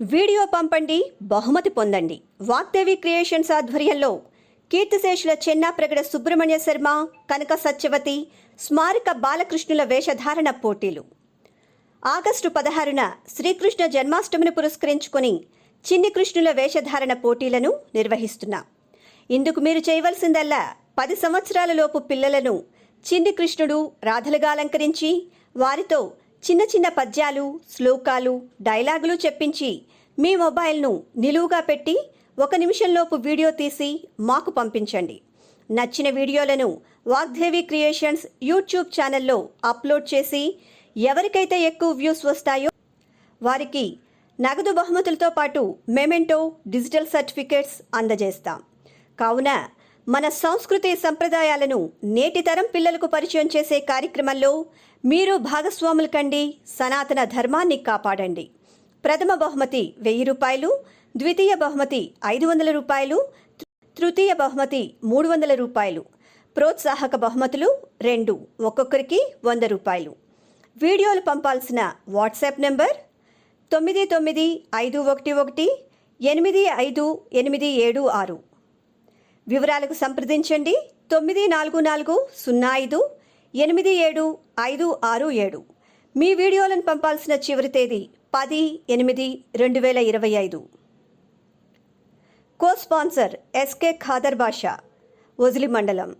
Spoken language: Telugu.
వీడియో పంపండి బహుమతి పొందండి. వాగ్దేవి క్రియేషన్స్ ఆధ్వర్యంలో కీర్తిశేషుల చెన్నాప్రగడ సుబ్రహ్మణ్య శర్మ కనక సత్యవతి స్మారక బాలకృష్ణుల వేషధారణ పోటీలు. ఆగస్టు పదహారున శ్రీకృష్ణ జన్మాష్టమిని పురస్కరించుకొని చిన్ని కృష్ణుల వేషధారణ పోటీలను నిర్వహిస్తున్నాం. ఇందుకు మీరు చేయవలసిందల్లా పది సంవత్సరాల లోపు పిల్లలను చిన్ని కృష్ణుడు రాధలుగా అలంకరించి వారితో చిన్న చిన్న పద్యాలు శ్లోకాలు డైలాగులు చెప్పించి మీ మొబైల్ను నిలువుగా పెట్టి ఒక నిమిషంలోపు వీడియో తీసి మాకు పంపించండి. నచ్చిన వీడియోలను వాగ్దేవి క్రియేషన్స్ యూట్యూబ్ ఛానల్లో అప్లోడ్ చేసి ఎవరికైతే ఎక్కువ వ్యూస్ వస్తాయో వారికి నగదు బహుమతులతో పాటు మెమెంటో డిజిటల్ సర్టిఫికేట్స్ అందజేస్తాం. కావున మన సంస్కృతి సంప్రదాయాలను నేటి తరం పిల్లలకు పరిచయం చేసే కార్యక్రమంలో మీరు భాగస్వాములు కండి సనాతన ధర్మాన్ని కాపాడండి. ప్రథమ బహుమతి వెయ్యి రూపాయలు ద్వితీయ బహుమతి ఐదు వందల రూపాయలు తృతీయ బహుమతి మూడు వందల రూపాయలు. ప్రోత్సాహక బహుమతులు రెండు ఒక్కొక్కరికి వంద రూపాయలు. వీడియోలు పంపాల్సిన వాట్సాప్ నెంబర్ తొమ్మిది తొమ్మిది ఐదు ఒకటి ఒకటి ఎనిమిది ఐదు ఎనిమిది ఏడు ఆరు. వివరాలకు సంప్రదించండి. తొమ్మిది నాలుగు నాలుగు సున్నా ఐదు ఎనిమిది ఏడు ఐదు ఆరు ఏడు. మీ వీడియోలను పంపాల్సిన చివరి తేదీ పది ఎనిమిది రెండు వేల ఇరవై ఐదు. Co sponsor SK Khader Basha Vajali మండలం.